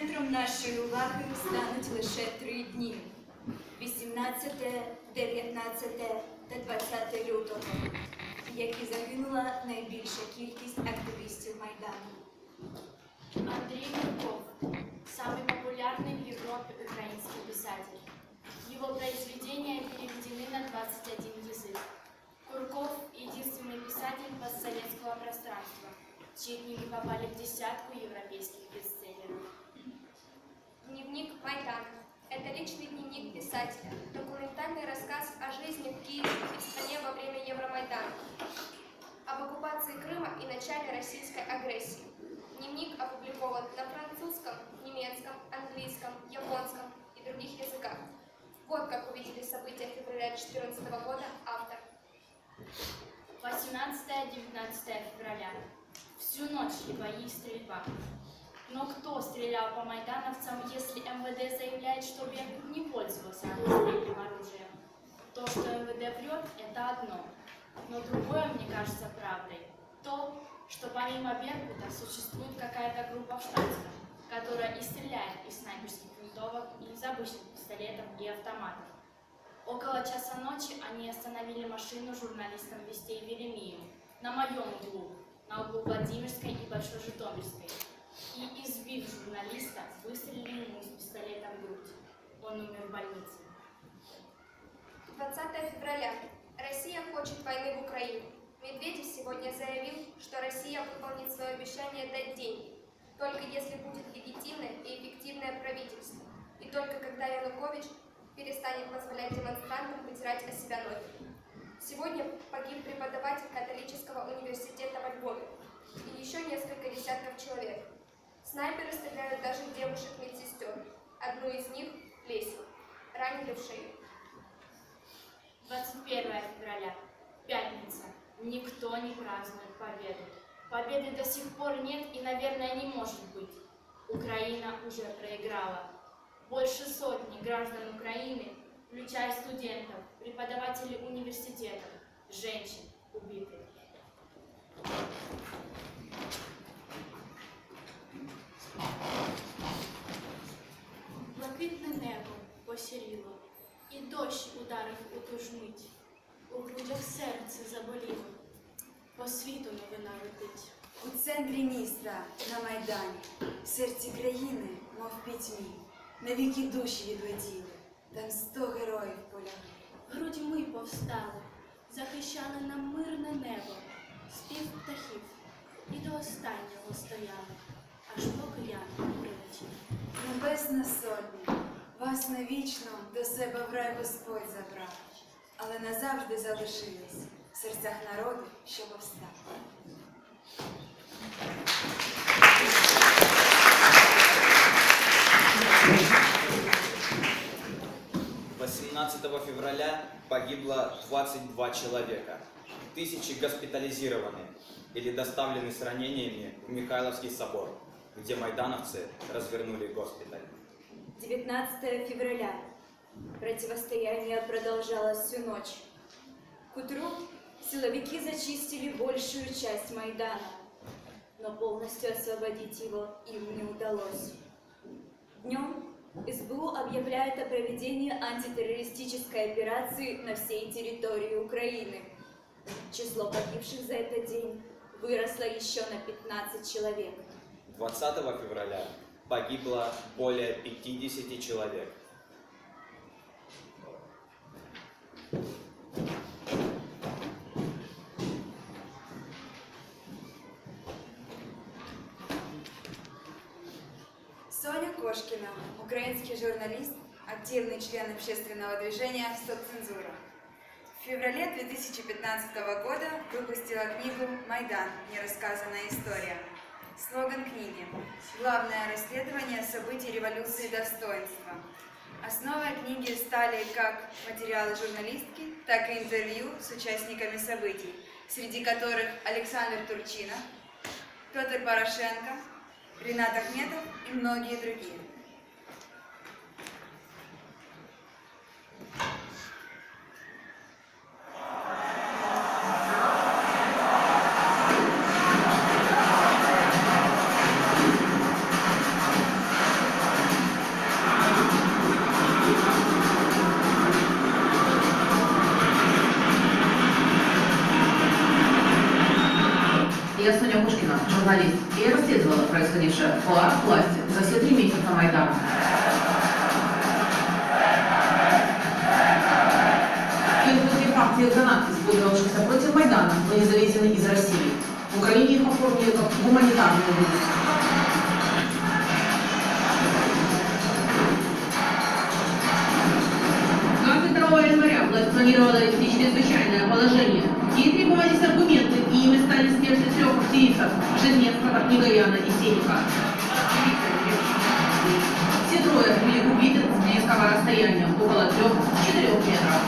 Центром нашої уваги стануть лише три дні: 18, 19 та 20 лютого, в які загинула найбільша кількість активістів Майдану. Андрей Курков – самый популярный в Европе украинский писатель. Его произведения переведены на 21 язык. Курков – единственный писатель постсоветского пространства, чьи книги попали в десятку европейских бестселлеров. Личный дневник писателя, документальный рассказ о жизни в Киеве и в стране во время Евромайдана, об оккупации Крыма и начале российской агрессии. Дневник опубликован на французском, немецком, английском, японском и других языках. Вот как увидели события февраля 2014 года автор. 18-19 февраля. Всю ночь шли бои и стрельба. Но кто стрелял по майдановцам, если МВД заявляет, что Беркут не пользовался огнестрельным оружием? То, что МВД врет, это одно. Но другое, мне кажется, правдой. То, что помимо Беркута существует какая-то группа в которая и стреляет из снайперских винтовок, и из обычных пистолетов и автоматов. Около часа ночи они остановили машину журналистам Вестей Веремию на моем углу, на углу Владимирской и Большой Житомирской. И, избив журналиста, выстрелили ему из пистолета в грудь. Он умер в больнице. 20 февраля. Россия хочет войны в Украину. Медведев сегодня заявил, что Россия выполнит свое обещание дать деньги, только если будет легитимное и эффективное правительство, и только когда Янукович перестанет позволять демонстрантам вытирать о себя ноги. Сегодня погиб преподаватель католического университета во Львове и еще несколько десятков человек. Снайперы стреляют даже в девушек-медсестер. Одну из них, Лесю, ранили в шею. 21 февраля. Пятница. Никто не празднует победу. Победы до сих пор нет и, наверное, не может быть. Украина уже проиграла. Больше сотни граждан Украины, включая студентов, преподавателей университетов, женщин, убиты. Посіріло, і дощ ударив у ту ж мить. У грудях серце заболіло, по світу новина летить. У центрі міста на Майдані, в серці країни, мов пітьмі, навіки душі відлетіли, там сто героїв полягли. Грудьми повстали, захищали нам мирне небо, спів птахів, і до останнього стояли, аж поки я прилетів. Небесна сотня, вас навічно до себе в рай Господь забрав, але назавжди залишились в серцях народу, що повстав. – 18 февраля погибло 22 человека. Тысячи госпитализированы или доставлены с ранениями в Михайловский собор, где майдановцы развернули госпиталь. 19 февраля. Противостояние продолжалось всю ночь. К утру силовики зачистили большую часть Майдана, но полностью освободить его им не удалось. Днем СБУ объявляет о проведении антитеррористической операции на всей территории Украины. Число погибших за этот день выросло еще на 15 человек. 20 февраля погибло более 50 человек. Соня Кошкина, украинский журналист, активный член общественного движения «Стоп цензура». В феврале 2015 года выпустила книгу «Майдан. Нерассказанная история». Слоган книги «Главное расследование событий революции достоинства». Основой книги стали как материалы журналистки, так и интервью с участниками событий, среди которых Александр Турчинов, Петр Порошенко, Ренат Ахметов и многие другие. Расследовала происходившее в кулуарах власти за все три месяца Майдана. Первые факты гранат, использовавшихся против Майдана, были завезены из России. В Украине их оформили как гуманитарную груз. 22 января власть планировала чрезвычайное положение. Ей требовались аргументы, и ими стали смерти трех активистов – Жизнецкого, Негояна и Сеника. Все трое были убиты с близкого расстояния, около трех-четырех метров.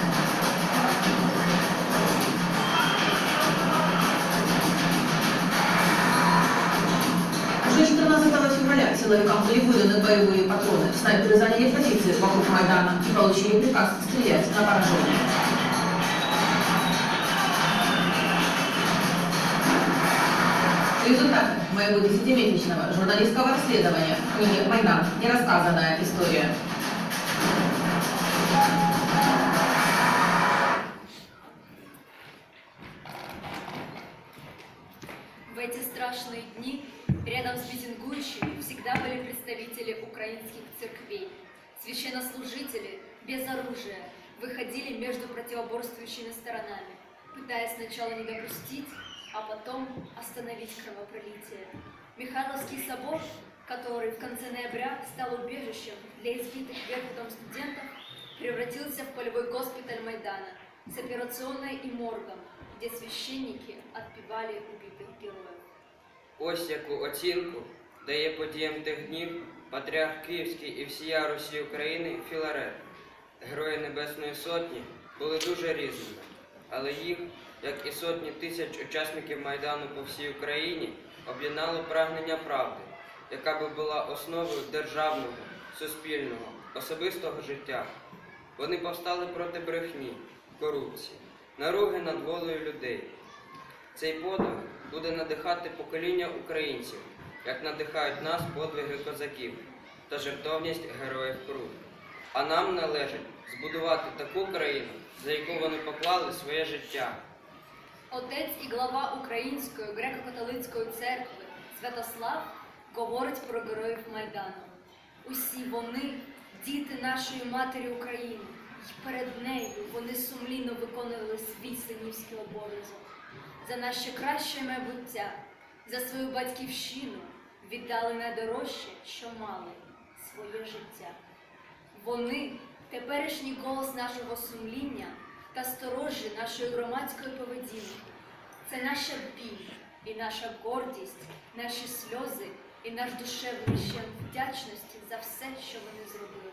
Уже 14 февраля силовикам были выданы боевые патроны. Снайперы заняли позиции вокруг Майдана и получили приказ стрелять на поражение. Моего десятимесячного журналистского расследования в книге «Майдан. Нерассказанная история». В эти страшные дни рядом с митингующими всегда были представители украинских церквей. Священнослужители без оружия выходили между противоборствующими сторонами, пытаясь сначала не допустить, а потом остановить кровопролитие. Михайловский собор, который в конце ноября стал убежищем для избитых верхом студентов, превратился в полевой госпиталь Майдана с операционной и моргом, где священники отпевали убитых героев. Ось яку оцінку дає подіям тих днів патріарх Київський і всія Русі України Філарет. Герої Небесної Сотні були дуже різними, але їх, як і сотні тисяч учасників Майдану по всій Україні, об'єднало прагнення правди, яка би була основою державного, суспільного, особистого життя. Вони повстали проти брехні, корупції, наруги над волею людей. Цей подвиг буде надихати покоління українців, як надихають нас подвиги козаків та жертовність героїв Крут. А нам належить збудувати таку країну, за яку вони поклали своє життя. Отець і глава Української греко-католицької церкви Святослав говорить про героїв Майдану. Усі вони діти нашої матері України, і перед нею вони сумлінно виконували свій синівський обов'язок. За наше краще майбуття, за свою батьківщину віддали найдорожче, що мали своє життя. Вони теперішній голос нашого сумління та сторожі нашої громадської поведінки. Це наша біль і наша гордість, наші сльози і наш душевний щем вдячності за все, що вони зробили.